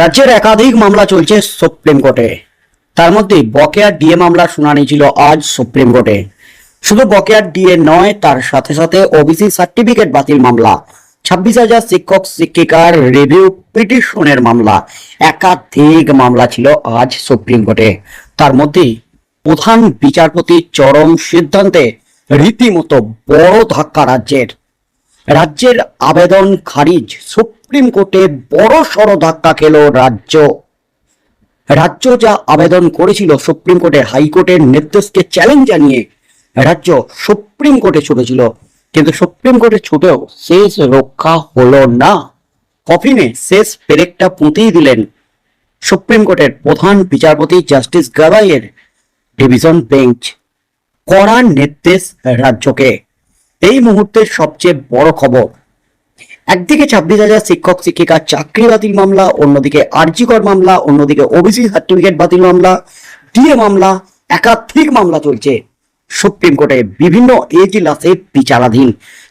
রাজ্যের একাধিক মামলা চলছে সুপ্রিম কোর্টে। তার মধ্যে বকেয়া ডিএ মামলার শুনানি ছিল আজ সুপ্রিম কোর্টে। শুধু বকেয়া ডিএ নয়, তার সাথে সাথে ওবিসি সার্টিফিকেট বাতিল মামলা, ছাব্বিশ হাজার শিক্ষক শিক্ষিকার রিভিউ পিটিশনের মামলা, একাধিক মামলা ছিল আজ সুপ্রিম কোর্টে। তার মধ্যে প্রধান বিচারপতির চরম সিদ্ধান্তে রীতিমতো বড় ধাক্কা রাজ্যের রাজ্যের আবেদন খারিজ। সুপ্রিম কোর্টে বড় সড় ধাক্কা খেল রাজ্য। রাজ্য যা আবেদন করেছিল সুপ্রিম কোর্টের হাইকোর্টের নির্দেশকে চ্যালেঞ্জ জানিয়ে রাজ্য সুপ্রিম কোর্টে ছুটেছিল। কিন্তু সুপ্রিম কোর্টে ছুটেও শেষ রক্ষা হলো না। কফিনে শেষ পেরেকটা পুঁতেই দিলেন সুপ্রিম কোর্টের প্রধান বিচারপতি জাস্টিস গাবাইয়ের ডিভিশন বেঞ্চ। কড়া নির্দেশ রাজ্যকে। এই মুহূর্তের সবচেয়ে বড় খবর। একদিকে ছাব্বিশ হাজার শিক্ষক শিক্ষিকার চাকরি বাতিল মামলা, অন্যদিকে আরজিকর মামলা, অন্যদিকে ওবিসি সার্টিফিকেট বাতিল মামলা, ডিএ মামলা, একাধিক মামলা চলছে। সুপ্রিম কোর্টে বিভিন্ন এজলাসে বিচারাধীন।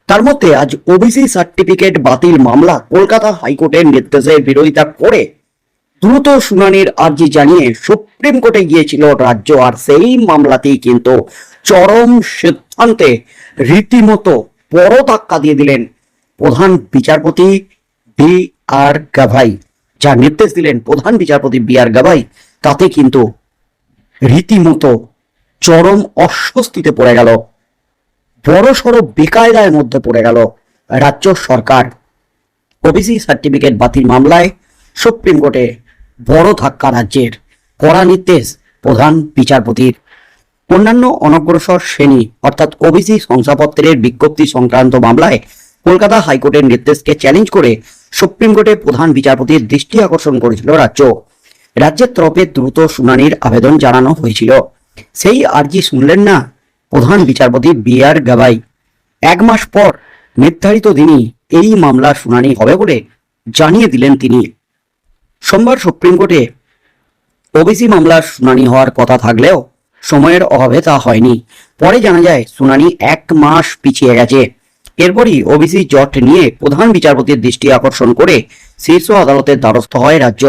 তার মধ্যে আজ ওবিসি সার্টিফিকেট বাতিল মামলা কলকাতা হাইকোর্টের নির্দেশের বিরোধিতা করে। দ্রুত শুনানির আর্জি জানিয়ে সুপ্রিম কোর্টে গিয়েছিল রাজ্য আর সেই মামলাতেই কিন্তু চরম সিদ্ধান্তে রীতিমতো বড় ধাক্কা দিয়ে দিলেন প্রধান বিচারপতি বি আর গাভাই। যা নির্দেশ দিলেন প্রধান বিচারপতি বি আর গাভাই। তাতে কিন্তু রীতিমতো চরম অস্বস্তিতে পড়ে গেল। বড় সড়ো বেকায়দার মধ্যে পড়ে গেল রাজ্য সরকার। ওবিসি সার্টিফিকেট বাতিল মামলায় সুপ্রিম কোর্টে বড় ধাক্কা রাজ্যের কড়া নির্দেশ প্রধান বিচারপতির অন্যান্য অনগ্রসর শ্রেণি, অর্থাৎ ওবিসি শংসাপত্রের বিজ্ঞপ্তি সংক্রান্ত মামলায় কলকাতা হাইকোর্টের নির্দেশকে চ্যালেঞ্জ করে সুপ্রিম কোর্টে প্রধান বিচারপতির দৃষ্টি আকর্ষণ করেছিল রাজ্য। রাজ্যের তরফে দ্রুত শুনানির আবেদন জানানো হয়েছিল। সেই আর্জি শুনলেন না প্রধান বিচারপতি বি আর গাবাই এক মাস পর নির্ধারিত দিনই এই মামলার শুনানি হবে বলে জানিয়ে দিলেন তিনি। সোমবার সুপ্রিম কোর্টে ওবিসি মামলার শুনানি হওয়ার কথা থাকলেও সময়ের অভাবে তা হয়নি। পরে জানা যায়, শুনানি এক মাস পিছিয়ে গেছে। এরপরই ওবিসি জট নিয়ে প্রধান বিচারপতির দৃষ্টি আকর্ষণ করে শীর্ষ আদালতের দ্বারস্থ হয় রাজ্য।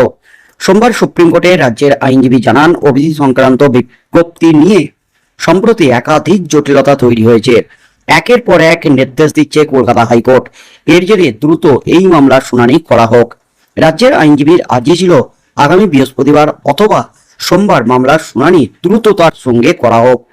সোমবার সুপ্রিম কোর্টে রাজ্যের আইনজীবী জানান, ওবিসি সংক্রান্ত বিজ্ঞপ্তি নিয়ে সম্প্রতি একাধিক জটিলতা তৈরি হয়েছে। একের পর এক নির্দেশ দিচ্ছে কলকাতা হাইকোর্ট। এর জেরে দ্রুত এই মামলার শুনানি করা হোক। রাজ্যের আইনজীবীর আর্জি ছিল, আগামী বৃহস্পতিবার অথবা সোমবার মামলার শুনানি দ্রুততার সঙ্গে করা হোক।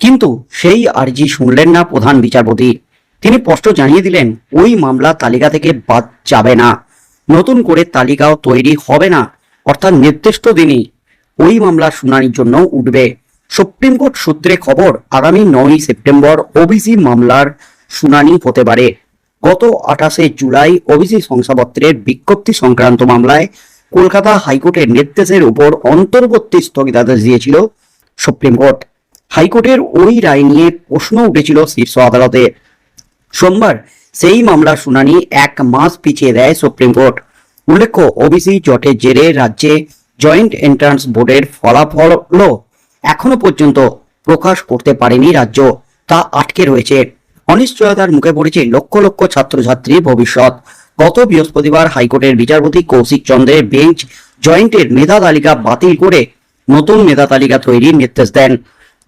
কিন্তু সেই আর্জি শুনলেন না প্রধান বিচারপতি। তিনি স্পষ্ট জানিয়ে দিলেন, ওই মামলা তালিকা থেকে বাদ যাবে না। নতুন করে তালিকাও তৈরি হবে না। অর্থাৎ নির্দিষ্ট দিনই ওই মামলার শুনানির জন্য উঠবে। সুপ্রিম কোর্ট সূত্রে খবর, আগামী নয়ই সেপ্টেম্বর ওবিসি মামলার শুনানি হতে পারে। গত আঠাশে জুলাই ওবিসি শংসাপত্রের বিজ্ঞপ্তি সংক্রান্ত মামলায় কলকাতা হাইকোর্টের নির্দেশের উপর অন্তর্বর্তী স্থগিতাদেশ দিয়েছিল সুপ্রিম কোর্ট। হাইকোর্টের ওই রায় নিয়ে প্রশ্ন উঠেছিল শীর্ষ আদালতে। সোমবার সেই মামলার শুনানি এক মাস পিছিয়ে দেয় সুপ্রিম কোর্ট। উল্লেখ্য, ওবিসি জটের জেরে রাজ্যে জয়েন্ট এন্ট্রান্স বোর্ডের ফলাফল এখনও পর্যন্ত প্রকাশ করতে পারেনি রাজ্য, তা আটকে রয়েছে। অনিশ্চয়তার মুখে পড়েছে লক্ষ লক্ষ ছাত্রছাত্রীর ভবিষ্যৎ। গত বৃহস্পতিবার হাইকোর্টের বিচারপতি কৌশিক চন্দ্রের বেঞ্চ জয়েন্টের মেধা তালিকা বাতিল করে নতুন মেধা তালিকা তৈরির নির্দেশ দেন।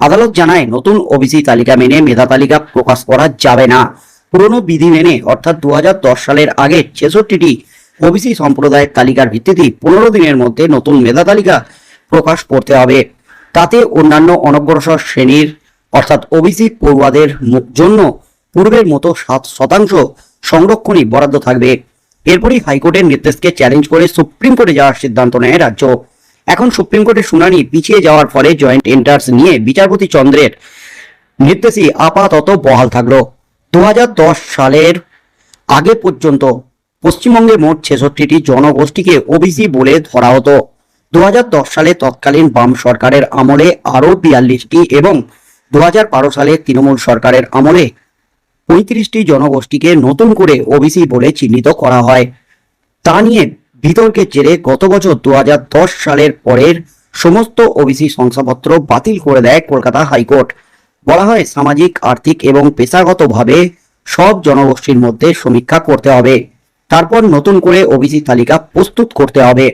আদালত জানায়, নতুন ওবিসি তালিকা মেনে মেধা তালিকা প্রকাশ করা যাবে না। পুরনো বিধি মেনে, অর্থাৎ দুহাজার দশ সালের আগে ছেষট্টিটি ওবিসি সম্প্রদায়ের তালিকার ভিত্তিতে পনেরো দিনের মধ্যে নতুন মেধা তালিকা প্রকাশ করতে হবে। তাতে অন্যান্য অনগ্রসর শ্রেণির, অর্থাৎ ওবিসি পড়ুয়াদের জন্য পূর্বের মতো সাত শতাংশ সংরক্ষণই বরাদ্দ থাকবে। এরপরই হাইকোর্টের নির্দেশকে চ্যালেঞ্জ করে সুপ্রিম কোর্টে যাওয়ার সিদ্ধান্ত নেয় রাজ্য। এখন সুপ্রিম কোর্টের শুনানি পিছিয়ে যাওয়ার ফলে জয়েন্ট এন্টার্স নিয়ে বিচারপতি চন্দ্রের নির্দেশই আপাতত বহাল থাকল। দুহাজার দশ সালের আগে পর্যন্ত পশ্চিমবঙ্গে মোট ছেষট্টিটি জনগোষ্ঠীকে ওবিসি বলে ধরা হতো। দু হাজার দশ সালে তৎকালীন বাম সরকারের আমলে আরও বিয়াল্লিশটি এবং দু হাজার বারো সালে তৃণমূল সরকারের আমলে পঁয়ত্রিশটি জনগোষ্ঠীকে নতুন করে ওবিসি বলে চিহ্নিত করা হয়। তা নিয়ে বিতর্কের জেরে গত বছর দুহাজার দশ সালের পরের সমস্ত ওবিসি শংসাপত্র বাতিল করে দেয় কলকাতা হাইকোর্ট। বলা হয় সামাজিক, আর্থিক এবং পেশাগতভাবে সব জনগোষ্ঠীর মধ্যে সমীক্ষা করতে হবে। তারপর নতুন করে ওবিসি তালিকা প্রস্তুত করতে হবে।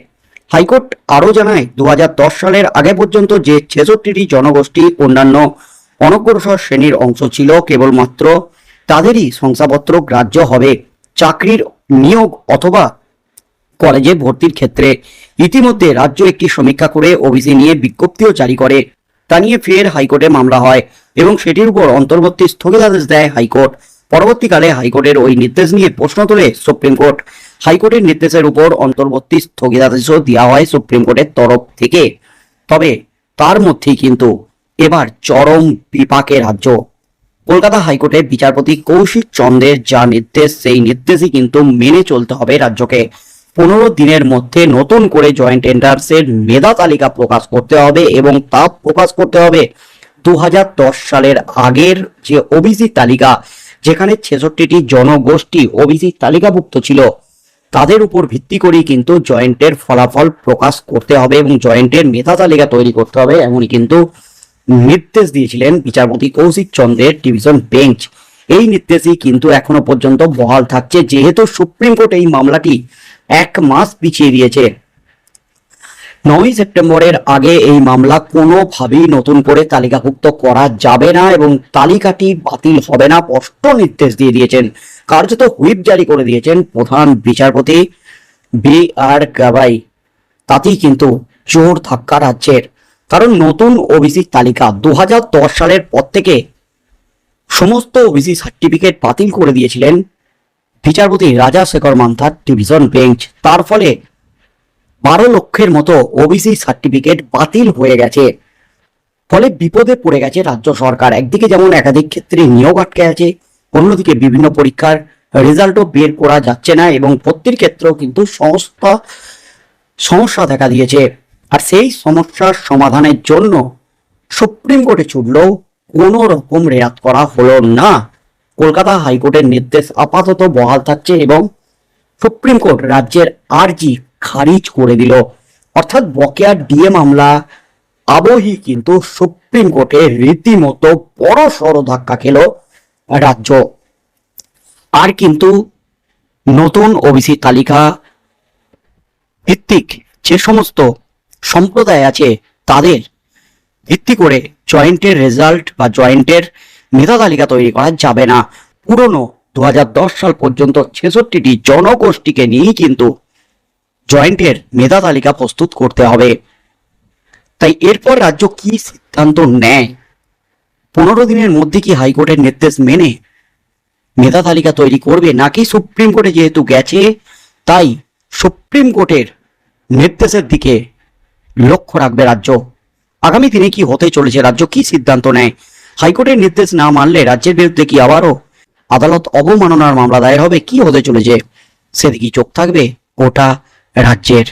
হাইকোর্ট আরও জানায় দু হাজার দশ সালের আগে পর্যন্ত যে ছেষট্টিটি জনগোষ্ঠী অন্যান্য অনগ্রসর শ্রেণির অংশ ছিল, কেবলমাত্র তাদেরই শংসাপত্র গ্রাহ্য হবে। চাকরির নিয়োগ অথবা কলেজে ভর্তির ক্ষেত্রে। ইতিমধ্যে রাজ্য একটি সমীক্ষা করে ওবিসি নিয়ে বিজ্ঞপ্তিও জারি করে। তা নিয়ে ফের হাইকোর্টে মামলা হয় এবং সেটির উপর অন্তর্বর্তী স্থগিতাদেশ দেয় হাইকোর্ট। পরবর্তীকালে হাইকোর্টের ওই নির্দেশ নিয়ে প্রশ্ন তোলে সুপ্রিম কোর্ট। হাইকোর্টের নির্দেশের উপর অন্তর্বর্তী স্থগিতাদেশও দেওয়া হয় সুপ্রিম কোর্টের তরফ থেকে। তবে তার মধ্যেই কিন্তু এবার চরম বিপাকে রাজ্য। কলকাতা হাইকোর্টের বিচারপতি কৌশিক চন্দ্রের যা নির্দেশ, সেই নির্দেশই কিন্তু মেনে চলতে হবে রাজ্যকে। পনেরো দিনের মধ্যে নতুন করে জয়েন্ট এন্টার্সের মেধা তালিকা প্রকাশ করতে হবে এবং তা প্রকাশ করতে হবে দু হাজার দশ সালের আগের যে ওবিসি তালিকা, যেখানে ছেষট্টিটি জনগোষ্ঠী ওবিসি তালিকাভুক্ত ছিল। তাদের উপর ভিত্তি করেই কিন্তু জয়েন্টের ফলাফল প্রকাশ করতে হবে এবং জয়েন্টের মেধা তালিকা তৈরি করতে হবে, এমনই কিন্তু নির্দেশ দিয়েছিলেন বিচারপতি কৌশিক চন্দ্রের ডিভিশন বেঞ্চ এই নির্দেশই কিন্তু এখনও পর্যন্ত বহাল থাকছে, যেহেতু সুপ্রিম কোর্ট এই মামলাটি এক মাস পিছিয়ে দিয়েছে। নয় সেপ্টেম্বরের আগে এই মামলা কোনোভাবেই নতুন করে তালিকাভুক্ত করা যাবে না এবং তালিকাটি বাতিল হবে না, স্পষ্ট নির্দেশ দিয়ে দিয়েছেন। কার্যত হুইপ জারি করে দিয়েছেন প্রধান বিচারপতি বি আর গাবাই তাতেই কিন্তু জোর ধাক্কা রাজ্যের কারণ নতুন ওবিসি তালিকা দু হাজার দশ সালের পর থেকে সমস্ত ওবিসি সার্টিফিকেট বাতিল করে দিয়েছিলেন বিচারপতি রাজা শেখর মান্থার ডিভিশন বেঞ্চ। তার ফলে বারো লক্ষের মতো ওবিসি সার্টিফিকেট বাতিল হয়ে গেছে। ফলে বিপদে পড়ে গেছে রাজ্য সরকার। একদিকে যেমন একাধিক ক্ষেত্রে নিয়োগ আটকে আছে, অন্যদিকে বিভিন্ন পরীক্ষার রেজাল্টও বের করা যাচ্ছে না এবং ভর্তির ক্ষেত্রেও কিন্তু সমস্যা সমস্যা দেখা দিয়েছে। আর সেই সমস্যার সমাধানের জন্য সুপ্রিম কোর্টে ছুটলেও কোনো রকম রেয়াত করা হলো না। কলকাতা হাইকোর্টের নির্দেশ আপাতত বহাল থাকছে এবং সুপ্রিম কোর্ট রাজ্যের আর্জি খারিজ করে দিল। অর্থাৎ বকেয়া ডিএ মামলা আবহি কিন্তু সুপ্রিম কোর্টে রীতিমতো বড় সড় ধাক্কা খেল রাজ্য। আর কিন্তু নতুন ওবিসি তালিকা ভিত্তিক যে সমস্ত সম্প্রদায় আছে তাদের। ভিত্তি করে জয়েন্টের রেজাল্ট বা জয়েন্টের মেধা তালিকা তৈরি করা যাবে না। পুরনো দু সাল পর্যন্ত ছেষট্টিটি জনগোষ্ঠীকে নিয়েই কিন্তু জয়েন্টের মেধা তালিকা প্রস্তুত করতে হবে। তাই এরপর রাজ্য কি সিদ্ধান্ত নেয়? পনেরো দিনের মধ্যে কি হাইকোর্টের নির্দেশ মেনে মেধা তালিকা তৈরি করবে নাকি সুপ্রিম কোর্টে যেহেতু গেছে, তাই সুপ্রিম কোর্টের নির্দেশের দিকে লক্ষ্য রাখবে রাজ্য। আগামী দিনে কি হতে চলেছে রাজ্য কি সিদ্ধান্ত নেয়? হাইকোর্টের নির্দেশ না মানলে রাজ্যের বিরুদ্ধে কি আবারও আদালত অবমাননার মামলা দায়ের হবে? কি হতে চলেছে? সেদিকে চোখ থাকবে গোটা রাজ্যের।